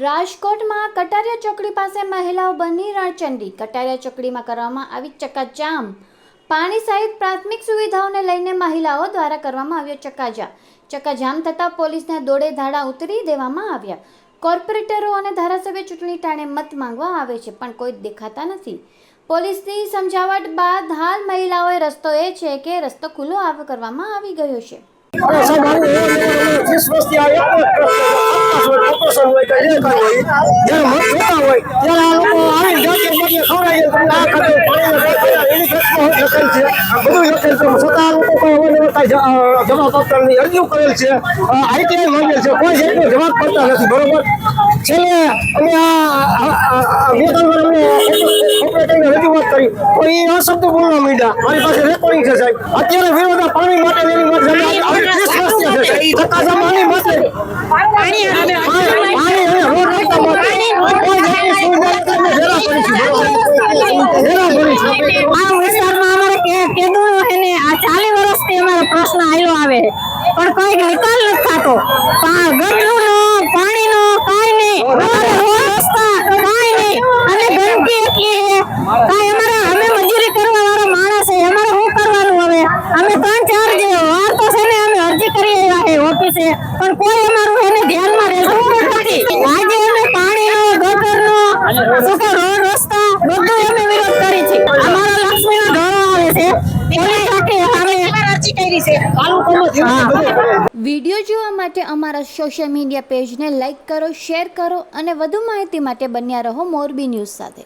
રાજકોટમાં કટારિયા ચોકડી પાસે મહિલાઓ બની રણચંડી. કટારિયા ચોકડીમાં કરવામાં આવી ચકાજામ. પાણી સહિત પ્રાથમિક સુવિધાઓને લઈને મહિલાઓ દ્વારા કરવામાં આવ્યો ચકાજામ ચકાજામ થતાં પોલીસને દોડે ધાડા ઉતરી દેવામાં આવ્યા. કોર્પોરેટરો અને ધારાસભ્ય ચૂંટણી ટાણે મત માંગવા આવે છે, પણ કોઈ દેખાતા નથી. પોલીસની સમજાવટ બાદ હાલ મહિલાઓએ રસ્તો એ છે કે રસ્તો ખુલ્લો આવ, કરવામાં આવી ગયો છે. અરજીઓ કરેલ છે આઈટીઆઈ માંગેલ છે કોઈ જાતનો જવાબ કરતા નથી બરોબર છેલ્લે અમે આ બે ત્રણ વાર અમે રજૂઆત કરી એ અશબ્દ શબ્દ બોલવા માંડ્યા. મારી પાસે રેકોર્ડિંગ છે સાહેબ. અત્યારે વિરોધા પાણી માટે ને એની માટે જમીન આવી ત્રીસ પાણી પાણી અને રોડ રસ્તા કોઈ જાતની સુવિધા નથી. આ વિસ્તારમાં અમારે કે આ ચાલી વર્ષથી અમારો પ્રશ્ન આવ્યો આવે પણ કોઈ નિકાલ નથી થતો પા- ગટરનો પાણીનો કાંઈ નહીં અમારે રોડ રસ્તા કાંઈ નહીં અને ગંદકી એટલી છે કાંઈ અમારે અમે મજૂરી કરવા વાળા માણસ છે અમારે શું કરવાનું હવે અમે ત્રણ ચાર જે વાર તો છે ને અમે અરજી કરી આવ્યા છે. પણ કોઈ અમારું એને ધ્યાનમાં રહેતું નથી. આજે અમે પાણીનો, ગટરનો સુકો રોડ, રસ્તો બધું અમે વિરોધ કરી છે. અમારા લક્ષ્મીનો ઢોરો આવે છે. પોલીસ સાથે અમે. વીડિયો જોવા માટે અમારા સોશિયલ મીડિયા પેજને લાઇક કરો, શેર કરો અને વધુ માહિતી માટે બન્યા રહો મોરબી ન્યૂઝ સાથે.